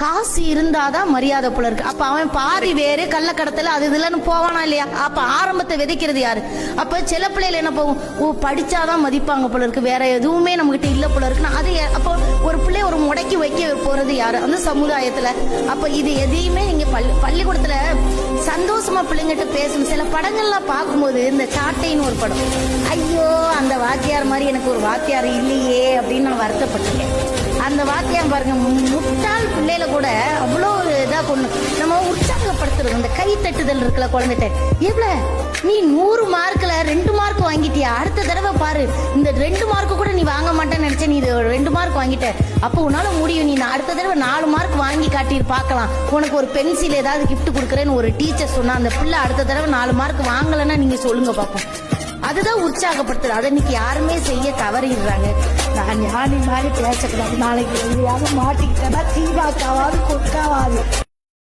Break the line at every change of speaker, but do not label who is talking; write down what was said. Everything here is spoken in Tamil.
காசு இருந்தாதான் மரியாதை போல இருக்கு. அப்ப அவன் பாதி வேறு கள்ளக்கடத்தல அது இதுலன்னு போவானா இல்லையா? அப்ப ஆரம்பத்தை விதைக்கிறது யாரு? அப்ப சில பிள்ளைகள் என்ன போகும் ஓ படிச்சாதான் மதிப்பாங்க போல இருக்கு. வேற எதுவுமே நம்ம கிட்ட இல்ல போல இருக்குன்னா அது அப்போ ஒரு பிள்ளை ஒரு முடக்கி வைக்க போறது யாரு? அந்த சமுதாயத்துல. அப்ப இது எதையுமே இங்க பள்ளி பள்ளிக்கூடத்துல சந்தோஷமா பிள்ளைங்கிட்ட பேசணும். சில படங்கள்லாம் பார்க்கும்போது இந்த சாட்டைன்னு ஒரு படம். ஐயோ அந்த வாத்தியார் மாதிரி எனக்கு ஒரு வாத்தியார் இல்லையே அப்படின்னு நான் வருத்தப்பட்டிருக்கேன். அந்த வாத்தியம் பாருங்க மு- முட்டாள் பிள்ளையில கூட அவ்வளோ ஒரு இதா கொண்டு நம்ம உற்சாகப்படுத்துறது அந்த கை தட்டுதல் இருக்குல்ல குழந்தைகிட்ட. எவ்வளவு நீ நூறு மார்க்ல ரெண்டு மார்க் வாங்கிட்டியா? அடுத்த தடவை பாரு இந்த ரெண்டு மார்க் கூட நீ வாங்க மாட்டேன்னு நினைச்ச நீ இது ரெண்டு மார்க் வாங்கிட்ட. அப்போ உன்னால முடியும் நீ அடுத்த தடவை நாலு மார்க் வாங்கி காட்டி பார்க்கலாம் உனக்கு ஒரு பென்சில் ஏதாவது கிஃப்ட் கொடுக்குறேன்னு ஒரு டீச்சர் சொன்னா அந்த பிள்ளை அடுத்த தடவை நாலு மார்க் வாங்கலைன்னா நீங்க சொல்லுங்க பார்ப்போம் அதுதான் உற்சாகப்படுத்துறது அதை இன்னைக்கு யாருமே செய்ய தவறிடுறாங்க. நான் ஞானி மாதிரி பேசக்கூடாது. நாளைக்கு எங்கேயாவது மாட்டிக்கிட்டேன்னா தீபாக்காவது கொக்காவாது